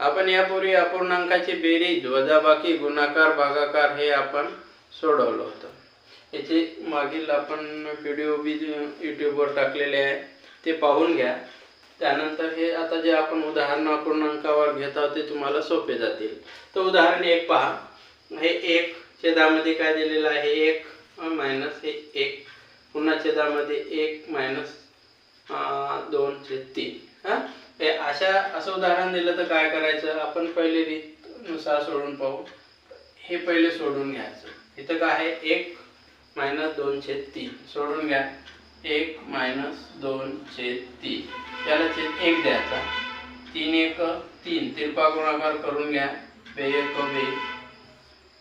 आपण यापूर्वी अपूर्णांकाची बेरीज वजाबाकी गुणाकार भागाकार हे आपण सोडवलं होतं. याचे मागील आपण व्हिडिओ बी यूट्यूबवर टाकलेले आहे ते पाहून घ्या. त्यानंतर हे आता जे आपण उदाहरण अपूर्णांकावर घेत आहोत ते तुम्हाला सोपे जातील. तर उदाहरण एक पहा. हे एक छेदामध्ये काय दिलेलं आहे? एक मायनस हे एक. पुन्हा छेदामध्ये एक मायनस दोन छेद तीन. हां हे अशा असं उदाहरण दिलं तर काय करायचं? आपण पहिले रीतनुसार सोडून पाहू. हे पहिले सोडून घ्यायचं. इथं काय आहे? एक मायनस दोन छेद तीन. सोडून घ्या. एक मायनस दोन छेद तीन. त्याला छेद एक द्यायचा. तीन एक तीन. तिरपा गुणाकार करून घ्या. बे एक बे.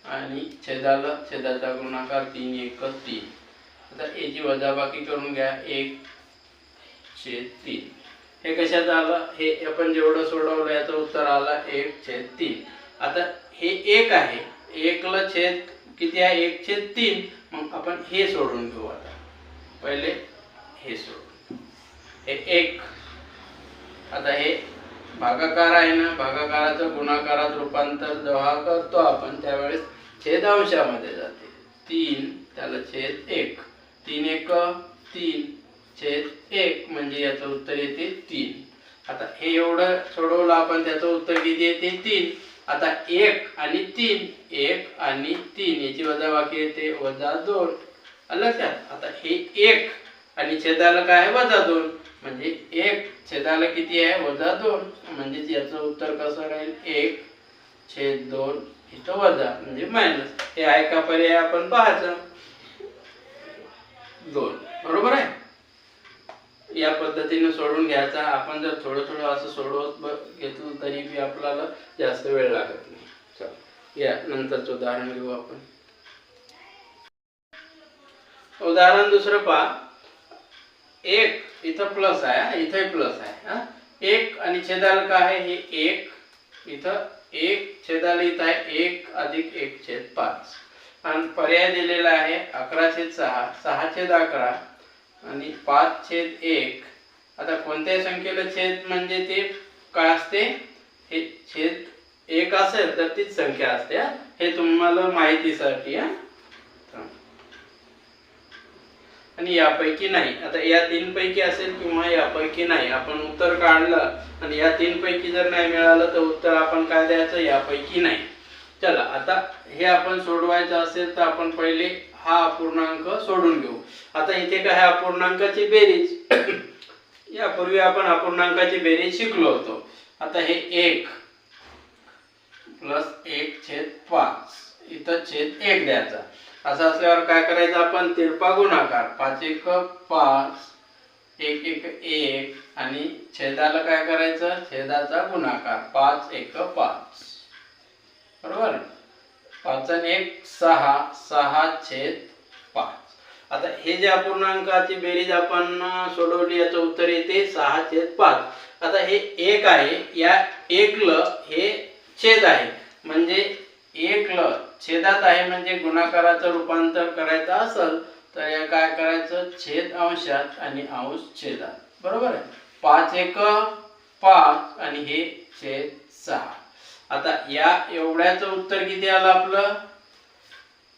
आणि छेदाला छेदाचा गुणाकार तीन एक तीन. आता याची वजाबाकी करून घ्या. एक छेद तीन. हे कशात आलं? हे आपण जेवढं सोडवलं याचं उत्तर आलं एक छेद तीन. आता हे एक आहे. एकला छेद किती आहे? एक छेद तीन. मग आपण हे सोडून घेऊ आता. पहिले हे सोडून. हे एक. आता हे भागाकार आहे ना? भागाकाराचं गुणाकारात रूपांतर जेव्हा करतो आपण त्यावेळेस छेदांशामध्ये जाते. तीन त्याला छेद एक. तीन एक तीन. छेद एक म्हणजे याचं उत्तर येते तीन. आता हे एवढं सोडवलं आपण त्याचं उत्तर किती येते? तीन. आता एक आणि तीन. एक आणि तीन. याची वजाबाकी येते वजा दोन. आलं लक्षात आता हे एक आणि छेदाला काय आहे? वजा दोन. म्हणजे एक छेदाला किती आहे? वजा दोन. म्हणजे याचं उत्तर कसं राहील? एक छेद दोन इथं वजा म्हणजे मायनस हे आहे का पर्याय? आपण पाहायचं. दोन. बरोबर आहे? या पद्धतीने सोडून घ्यायचा. आपण जर थोडं थोडं असं सोडवत घेतलं तरी बी आपल्याला जास्त वेळ लागत नाही. चल या नंतरचं उदाहरण घेऊ आपण. उदाहरण दुसरं पहा. एक इथं प्लस आहे हा, इथंही प्लस आहे हा. एक आणि छेदाला काय आहे? हे एक. इथं एक छेदाला इथं आहे एक अधिक एक छेद पाच. आणि पर्याय दिलेला आहे अकरा छेद सहा. सहा छेद अकरा. आणि पाच छेद एक. आता कोणत्याही संख्येला छेद म्हणजे ते काय असते? हे छेद एक असेल तर तीच संख्या असते हे? तुम्हाला माहितीसाठी हा? आणि यापैकी नाही. आता या तीन पैकी असेल किंवा यापैकी नाही. आपण उत्तर काढलं आणि या तीन पैकी जर नाही मिळालं तर उत्तर आपण काय द्यायचं? यापैकी नाही. चला आता हे आपण सोडवायचं असेल तर आपण पहिले हा अपूर्णांक सोडून घेऊ. आता इथे काय आहे अपूर्णांकाची बेरीज. यापूर्वी आपण अपूर्णांकाची बेरीज शिकलो होतो. आता हे एक प्लस एक छेद पाच. इथं छेद एक द्यायचा. असं असल्यावर काय करायचं आपण? तिरपा गुणाकार. पाच एक पाच. एक एक एक. आणि छेदाला काय करायचं? छेदाचा गुणाकार. पाच एक पाच. बरोबर? पाच एक सहा सहा छेद पाच. आता हे जे अपूर्णांकाची बेरीज आपण सोडवली याचं उत्तर येते सहा छेद पाच. आता हे एक आहे या एकल हे छेद आहे. म्हणजे एकल छेदात आहे म्हणजे गुणाकाराचं रूपांतर करायचं असेल तर या काय करायचं? छेद अंशात आणि अंश छेदात. बरोबर आहे? पाच एक पाच आणि हे छेद सहा. आता या एवढ्याचं उत्तर किती आलं आपलं?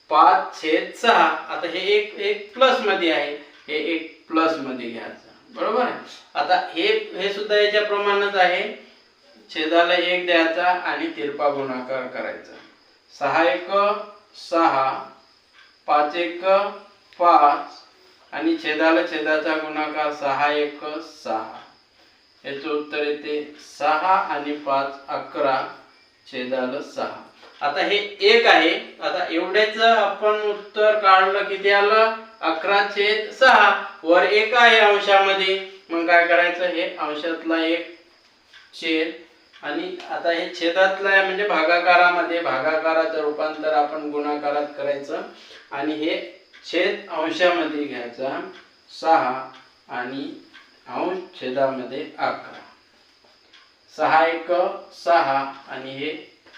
पाच छेद सहा. आता हे एक एक प्लसमध्ये आहे. हे एक प्लसमध्ये घ्यायचं. बरोबर आहे? आता हे हे सुद्धा याच्या प्रमाणात आहे. छेदाला एक द्यायचा आणि तिरपा गुणाकार करायचा. सहा एक सहा. पाच एक पाच. आणि छेदाला छेदाचा गुणाकार सहा एक सहा. याचं उत्तर येते सहा आणि पाच अकरा. छेदाल सहा. आता हे एक आहे. आता एवढ्याच आपण उत्तर काढलं किती आलं अकरा छेद सहा वर एक आहे अंशामध्ये. मग काय करायचं? हे अंशातला एक छेद आणि आता हे छेदातला आहे म्हणजे भागाकारामध्ये. भागाकाराचं रूपांतर आपण गुणाकारात करायचं. आणि हे छेद अंशामध्ये घ्यायचा. सहा आणि अंश छेदामध्ये अकरा. सहा एक सहा आणि हे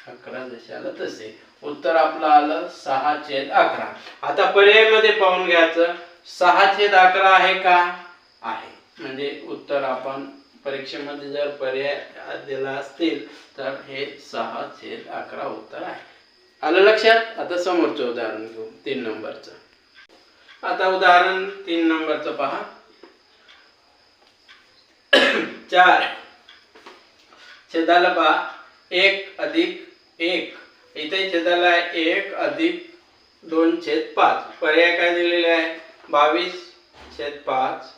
अकरा जसे आलं तसे. उत्तर आपलं आलं सहा छेद अकरा. आता पर्यायमध्ये पाहून घ्यायचं. सहा छेद अकरा आहे का? आहे. म्हणजे उत्तर आपण परीक्षेमध्ये जर पर्याय दिला असतील तर हे सहा छेद अकरा उत्तर आहे. आलं लक्षात? आता समोरचं उदाहरण घेऊ. तीन नंबरचं. आता उदाहरण तीन नंबरचं पहा. चार. छेदाला पहा. एक अधिक एक. इथे छेदाला आहे एक अधिक दोन छेद पाच. पर्याय काय दिलेले आहे? बावीस छेद पाच.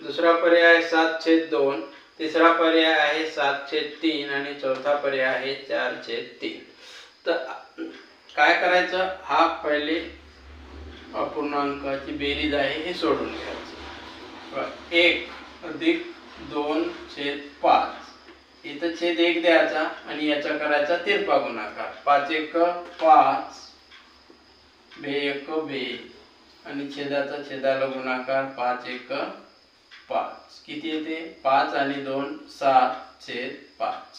दुसरा पर्याय आहे सात छेद दोन. तिसरा पर्याय आहे सात छेद तीन आणि चौथा पर्याय आहे चार छेद तीन. तर काय करायचं? हा पहिले अपूर्णांकाची बेरीज आहे हे सोडून घ्यायचं एक अधिक दोन छेद पाच. इथं छेद एक द्यायचा आणि याचा करायचा तिरपा गुणाकार पाच एक पाच बे एक बे. आणि छेदाचा छेदाला गुणाकार पाच एक पाच. किती येते? पाच आणि दोन सात छेद पाच.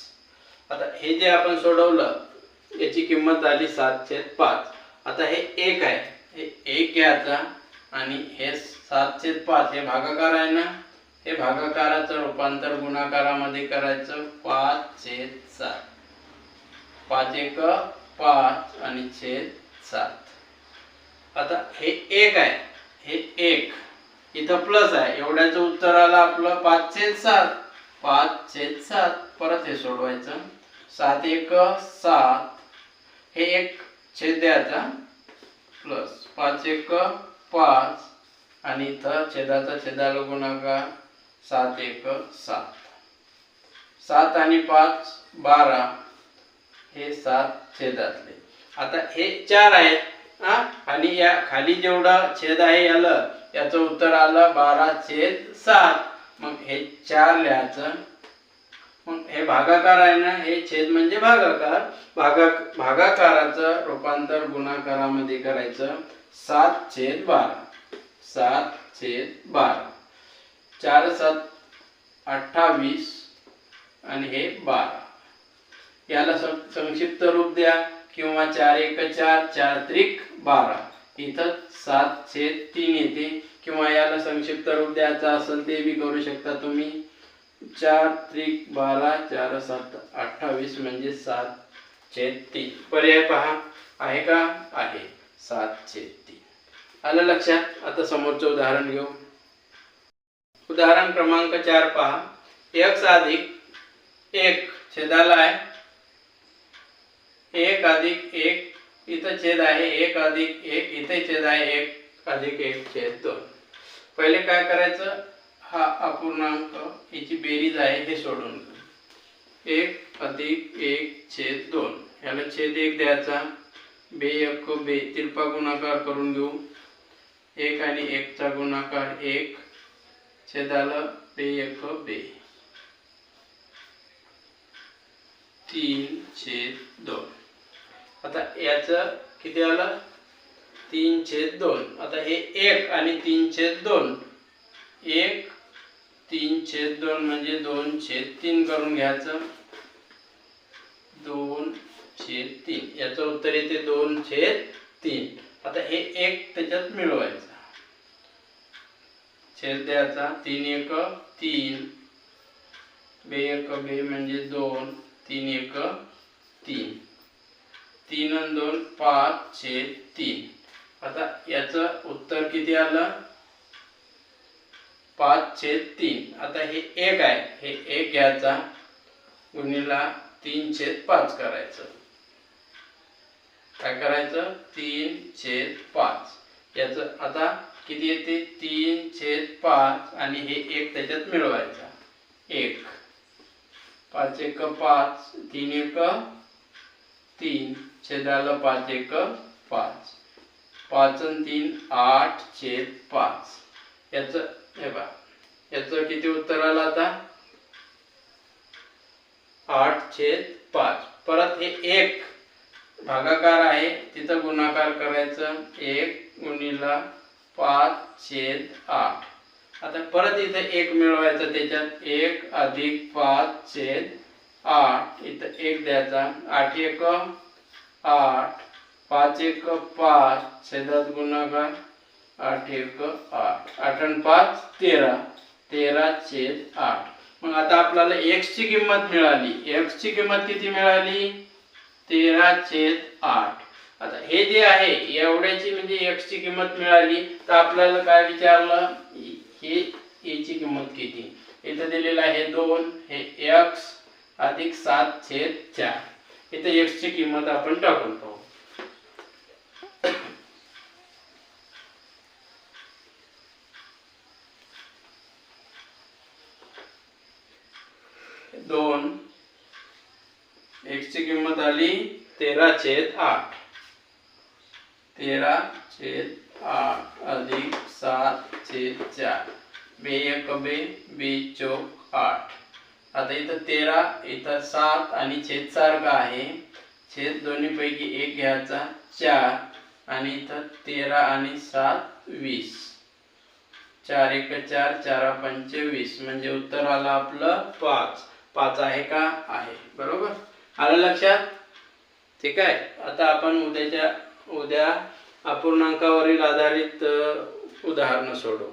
आता हे जे आपण सोडवलं याची किंमत आली सात छेद पाच. आता हे एक आहे. हे एक घ्यायचा आणि हे सात छेद पाच हे भागाकार आहे ना? हे भागाकाराचं रूपांतर गुणाकारामध्ये करायचं. पाच छेद सात. पाच एक पाच आणि छेद सात. आता हे एक आहे. हे एक. इथं प्लस आहे. एवढ्याचं उत्तर आलं आपलं. पाच छेद सात. पाच छेद सात. परत हे सोडवायचं. सात एक सात. हे एक छेद द्यायचा. प्लस पाच एक पाच. आणि इथं छेदाचा छेदाला गुणाकार. सात एक सात. सात आणि पाच बारा हे सात छेदातले. आता हे चार आहेत हा? आणि या खाली जेवढा छेद आहे याला याचं उत्तर आलं बारा छेद सात. मग हे चार लिहायचं. मग हे भागाकार आहे ना हे छेद म्हणजे भागाकार. भागा भागाकाराचं रूपांतर गुणाकारामध्ये करायचं. सात छेद बारा. सात छेद बारा. चार सात अठ्ठावीस आणि हे बारा. याला सं- संक्षिप्त रूप द्या. किंवा चार एक चार चार त्रिक बारा. इथं सात छेद तीन येते. किंवा याला संक्षिप्त रूप द्यायचं असेल ते बी करू शकता तुम्ही. चार त्रिक बारा चार सात अठ्ठावीस म्हणजे सात छेद तीन. पर्याय पहा. आहे का? आहे. सात छेद तीन. आलं लक्षात? आता समोरचं उदाहरण घेऊ. उदाहरण क्रमांक चार पहा. एक्स अधिक एक छेदाला आहे. एक अधिक एक इथं छेद आहे. एक अधिक एक इथे छेद आहे. एक अधिक एक छेद दोन. पहिले काय करायचं? हा अपूर्णांक याची बेरीज आहे हे सोडून एक अधिक एक छेद दोन. याला छेद एक द्यायचा. बे एक बे. तिरपा गुणाकार करून घेऊ. एक आणि एकचा गुणाकार एक. छेदाला बे एक बे. तीन छेद दोन. आता याचं किती आलं? तीन छेद दोन. आता हे एक आणि तीन छेद दोन. एक तीन छेद दोन म्हणजे दोन छेद तीन करून घ्यायचं. दोन छेद तीन. याचं उत्तर येते दोन छेद तीन. आता हे एक त्याच्यात मिळवायचं. छेद द्यायचा तीन एक तीन. बे एक बे म्हणजे दोन तीन एक तीन. तीन आणि दोन पाच छेद तीन. आता याचं उत्तर किती आलं? पाच छेद तीन. आता हे एक आहे. हे एक घ्यायचा. गुणीला तीन छेद पाच करायचं. काय करायचं? तीन छेद पाच. याचं आता किती येते? तीन छेद पाच आणि हे एक त्याच्यात मिळवायचा. एक. पाच एक पाच तीन एक तीन छेदाला पाच एक पाच. पाच आणि तीन आठ छेद पाच. याचं हे बा याचं किती उत्तर आलं आता? आठ छेद पाच. परत हे एक भागाकार आहे. तिथं गुणाकार करायचं. एक गुणीला पाच छेद आठ. आता परत इथं एक मिळवायचं त्याच्यात एक अधिक पाच छेद आठ. इथं एक द्यायचा. आठ एक आठ. पाच एक पाच. छेदात गुणाकार. आठ एक आठ. आठ आणि पाच तेरा. तेरा छेद आठ. मग आता आपल्याला एक्सची किंमत मिळाली. एक्सची किंमत किती मिळाली? तेरा छेद आठ. आता हे जे आहे एवढ्याची म्हणजे x ची किंमत मिळाली तर आपल्याला काय विचारलं? हे याची किंमत किती? इथं दिलेलं आहे दोन हे एक्स अधिक सात छेद चार. इथं x ची किंमत आपण टाकून पाहू. दोन एक्स ची किंमत आली तेरा छेद आठ. तेरा छेद आठ अधिक सात छेद चार. बे एक बे बे चौक आठ. आता इथं तेरा इथं सात आणि छेद सारखा आहे? छेद दोन्ही पैकी एक घ्यायचा चार. आणि इथं तेरा आणि सात वीस. चार एक चार चार पंचवीस म्हणजे उत्तर आलं आपलं पाच. पाच आहे का? आहे. बरोबर? आलं लक्षात? ठीक आहे. आता आपण उद्याच्या उद्या अपूर्णांकावरील आधारित उदाहरणं सोडव.